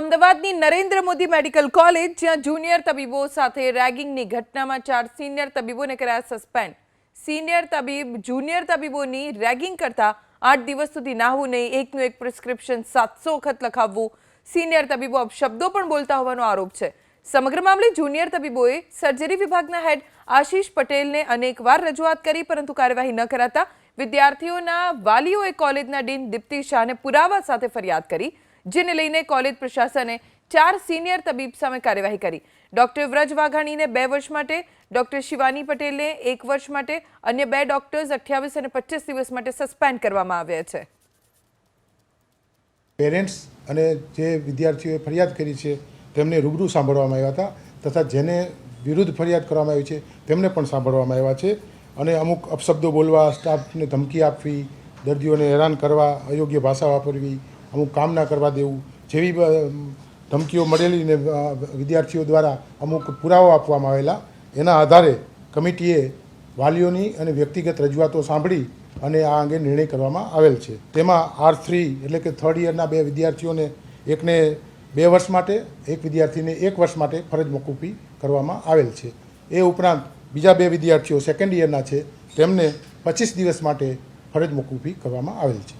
અમદાવાદની Narendra Modi medical college, જ્યાં junior તબીબો સાથે રેગિંગની ઘટનામાં ચાર સિનિયર તબીબોને કર્યા સસ્પેન્ડ. સિનિયર તબીબ, જુનિયર તબીબોની રેગિંગ કરતા આઠ દિવસ સુધી નાહવું નહીં. એકનું એક પ્રિસ્ક્રિપ્શન સાતસો વખત લખાવવું. સિનિયર તબીબો અપશબ્દો પણ બોલતા હોવાનો આરોપ છે. સમગ્ર મામલે જુનિયર તબીબોએ સર્જરી વિભાગના હેડ આશીષ પટેલને અનેકવાર રજૂઆત કરી, પરંતુ કાર્યવાહી ન કરાતા વિદ્યાર્થીઓના વાલીઓએ કોલેજના ડીન દીપ્તિ શાહને પુરાવા સાથે ફરિયાદ કરી. જેને લઈને કોલેજ પ્રશાસને ચાર સિનિયર તબીબ સામે કાર્યવાહી કરી. ડોક્ટર વ્રજ વાઘાણીને બે વર્ષ માટે, ડોક્ટર શિવાની પટેલને એક વર્ષ માટે, અન્ય બે ડોક્ટર્સ અઠ્યાવીસ અને પચીસ દિવસ માટે સસ્પેન્ડ કરવામાં આવ્યા છે. પેરેન્ટ્સ અને જે વિદ્યાર્થીઓએ ફરિયાદ કરી છે, તેમને રૂબરૂ સાંભળવામાં આવ્યા હતા તથા જેને વિરુદ્ધ ફરિયાદ કરવામાં આવી છે, તેમને પણ સાંભળવામાં આવ્યા છે અને અમુક અપશબ્દો બોલવા, સ્ટાફને ધમકી આપવી, દર્દીઓને હેરાન કરવા, અયોગ્ય ભાષા વાપરવી અમુક કામ ના કરવા દેવું. જેવી ધમકીઓ મળેલી ને વિદ્યાર્થીઓ દ્વારા અમુક પુરાવો આપવામાં આવેલા, એના આધારે કમિટીએ વાલીઓની અને વ્યક્તિગત રજૂઆતો સાંભળી અને આ અંગે નિર્ણય કરવામાં આવેલ છે. તેમાં આર થ્રી એટલે કે થર્ડ યરના બે વિદ્યાર્થીઓને એકને બે વર્ષ માટે, એક વિદ્યાર્થીને એક વર્ષ માટે ફરજ મોકૂફી કરવામાં આવેલ છે. એ ઉપરાંત બીજા બે વિદ્યાર્થીઓ સેકન્ડ યરના છે, તેમને પચીસ દિવસ માટે ફરજ મોકૂફી કરવામાં આવેલ છે.